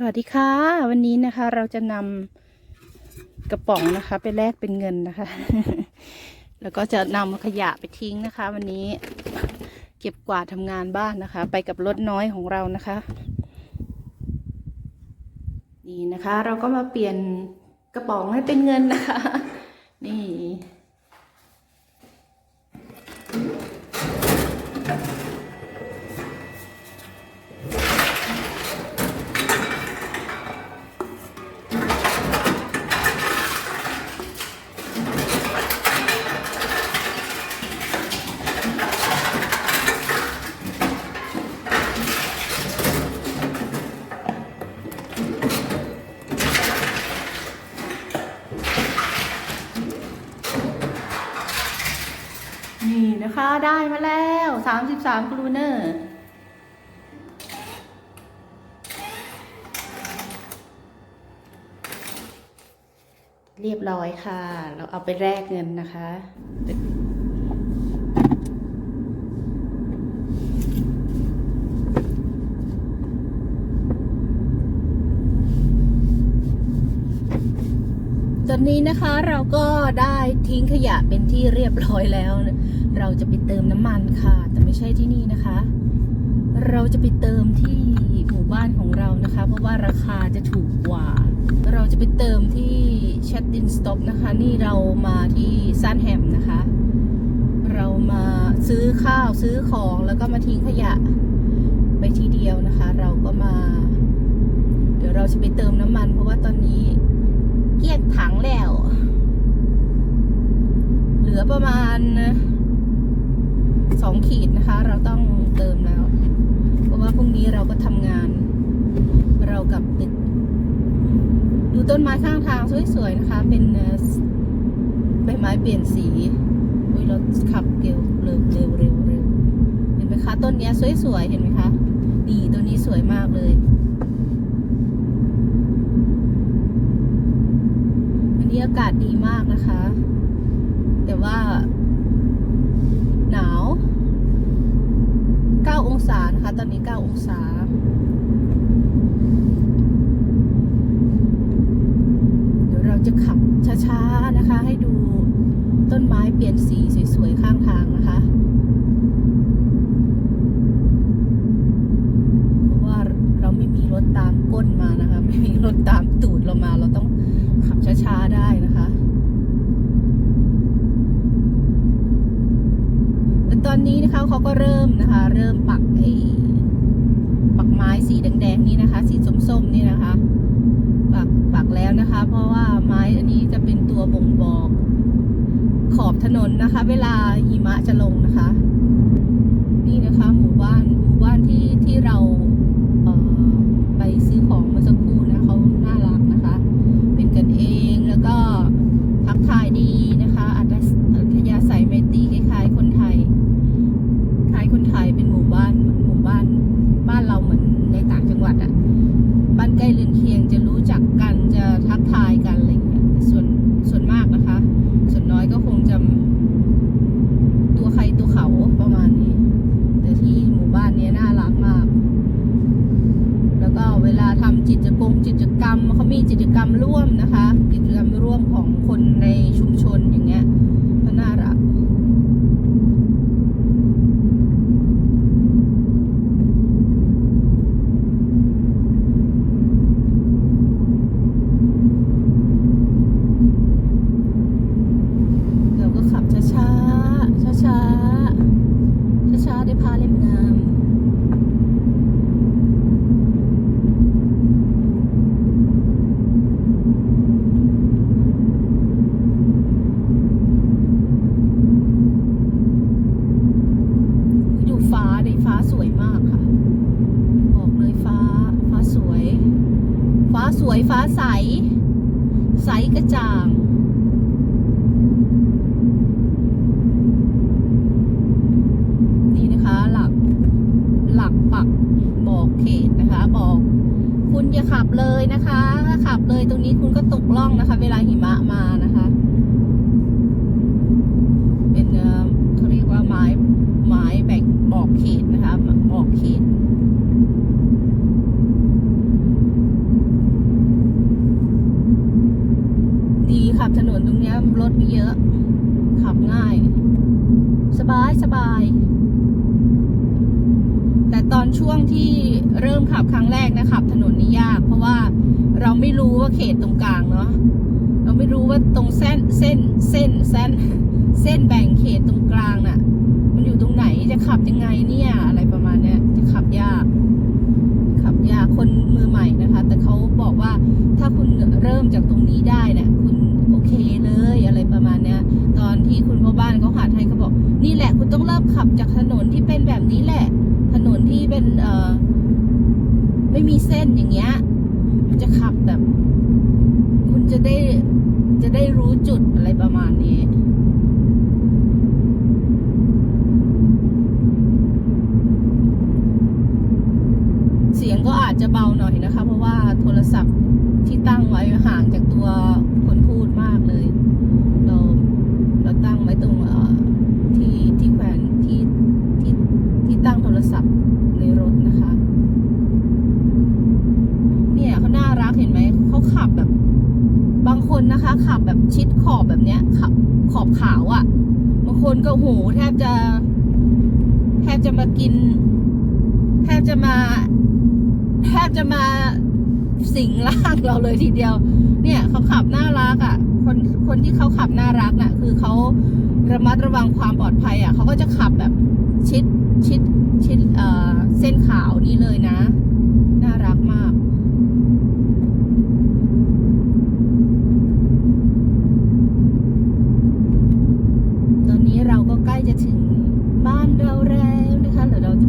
สวัสดีค่ะ วันนี้นะคะ เราจะนำกระป๋องนะคะ ไปแลกเป็นเงินนะคะ แล้วก็จะนำขยะไปทิ้งนะคะ วันนี้เก็บกวาดทำงานบ้านนะคะ ไปกับรถน้อยของเรานะคะนี่นะคะ เราก็มาเปลี่ยนกระป๋องให้เป็นเงินนะคะ นี่ นี่นะคะ ได้มาแล้วสามสิบสามกรูเนอร์เรียบร้อยค่ะ เราเอาไปแลกเงินนะคะ ตอนนี้นะคะเราก็ได้ทิ้งขยะเป็นที่เรียบร้อยแล้ว เราจะไปเติมน้ำมันค่ะ แต่ไม่ใช่ที่นี่นะคะ เราจะไปเติมที่หมู่บ้านของเรานะคะ เพราะว่าราคาจะถูกกว่า เราจะไปเติมที่แชตตินสต็อปนะคะ นี่เรามาที่ซันแฮมนะคะ เรามาซื้อข้าวซื้อของแล้วก็มาทิ้งขยะไปทีเดียวนะคะ เราก็มา เดี๋ยวเราจะไปเติมน้ำมัน เพราะว่าตอนนี้ เกลี้ยงถังแล้ว เหลือประมาณสองขีดนะคะ เราต้องเติมแล้ว เพราะว่าพรุ่งนี้เราก็ทำงาน เรากับตึก ดูต้นไม้ข้างทางสวยๆนะคะ เป็นใบไม้เปลี่ยนสีอุ้ยราขับเร็วเร็วเร็วเร็วเห็นไหมคะ ต้นเนี้ยสวยๆเห็นไหมคะ ดีต้นนี้สวยมากเลย วันนี้ อากาศดีมากนะคะ แต่ว่า หนาว 9 องศานะคะ ตอนนี้ 9 องศา เดี๋ยวเราจะขับช้าๆนะคะ ให้ดูต้นไม้เปลี่ยนสีสวยๆข้างทางนะคะ เพราะว่าเราไม่มีรถตามก้นมานะคะ ไม่มีรถตามตูดเรามา เราต้องขับช้าๆได้นะคะแล้ว ตอนนี้นะคะเขาก็เริ่มนะคะ เริ่มปักไอ้ปักไม้สีแดงๆนี่นะคะ สีส้มๆนี่นะคะ ปักปักแล้วนะคะ เพราะว่าไม้อันนี้จะเป็นตัวบ่งบอกขอบถนนนะคะ เวลาหิมะจะลงนะคะ นี่นะคะ หมู่บ้านหมู่บ้านที่ที่เราเอ่อไปซื้อของเมื่อสักครู่นะเขาน่ารักนะคะ เป็นกันเองแล้วก็ทักทายดีนะคะอัตอัธยาศัยไมตรีคล้ายๆ คนไทย คล้ายคนไทยเป็นหมู่บ้านเหมือนหมู่บ้าน บ้านเราเหมือนในต่างจังหวัดอะบ้านใกล้เรือนเคียงจะรู้จักกันจะทักทายกันอะไรอย่างเงี้ยแต่ส่วนส่วนมากนะคะ ส่วนน้อยก็คงจะ ตัวใครตัวเขาประมาณนี้ แต่ที่หมู่บ้านเนี้ยน่ารักมาก แล้วก็เวลาทำกิจกรรมกิจกรรมเขามี กิจกรรมร่วมนะคะ กิจกรรมร่วมของคนในชุมชนอย่างเงี้ยก็น่ารัก เราก็ขับช้าช้าช้าช้าช้าช้าๆได้พาเล่มงาม ดูฟ้าดิฟ้าสวยมากค่ะ บอกเลยฟ้า ฟ้าสวย ฟ้า สวยฟ้าใส ใสกระจ่างนี่นะคะหลักหลักปักบอกเขตนะคะบอก คุณอย่าขับเลยนะคะถ้าขับเลยตรงนี้คุณก็ตกล่องนะคะ เวลาหิมะมานะคะ บถนนตรงนี้รถไม่เยอะ ขับง่าย สบายสบาย แต่ตอนช่วงที่เริ่มขับครั้งแรกนะขับ ถนนนี่ยาก เพราะว่าเราไม่รู้ว่าเขตตรงกลางเนาะเราไม่รู้ว่าตรงเส้นเส้นเส้นเส้นเส้นแบ่งเขตตรงกลางน่ะ มันอยู่ตรงไหนจะขับยังไงเนี่ยอะไรประมาณเนี้ยจะขับยาก ขับยากคนมือใหม่นะคะ แต่เขาบอกว่าถ้าคุณเริ่มจากตรงนี้ได้เนี่ยคุณ เคเลยอะไรประมาณเนี้ย ตอนที่คุณพ่อบ้านเขาหัดให้เขาบอก นี่แหละคุณต้องเริ่มขับจากถนนที่เป็นแบบนี้แหละ ถนนที่เป็นเอ่อไม่มีเส้นอย่างเงี้ยจะขับแบบ คุณจะได้จะได้รู้จุดอะไรประมาณนี้ เสียงก็อาจจะเบาหน่อยนะคะ เพราะว่าโทรศัพท์ที่ตั้งไว้ห่างจากตัวคนพูดมากเลย เราเราตั้งไว้ตรงเอ่อที่ที่แขวนที่ที่ที่ตั้งโทรศัพท์ในรถนะคะ เนี่ยเขาน่ารักเห็นไหมเขาขับแบบ บางคนนะคะ ขับแบบชิดขอบแบบเนี้ยขับข อบขาวอะ่ะบางคนก็โหแทบจะแทบจะมากิน แทบจะมา แทบจะมาสิงร่างเราเลยทีเดียว เนี่ยเขาขับน่ารักอะ่ะ คนคนที่เขาขับน่ารักน่ะ คือเขาระมัดระวังความปลอดภัยอะ่ะเขาก็จะขับแบบชิดชิดชิดเอ่อเส้นขาวนี่เลยนะ น่ารักมาก ตอนนี้เราก็ใกล้ จะถึงบ้านเราแล้วนะคะเดี๋ยวเราจะ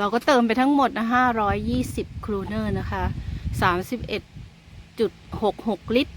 เราก็เติมไปทั้งหมดนะ520 ครูเนอร์นะคะ 31.66 ลิตร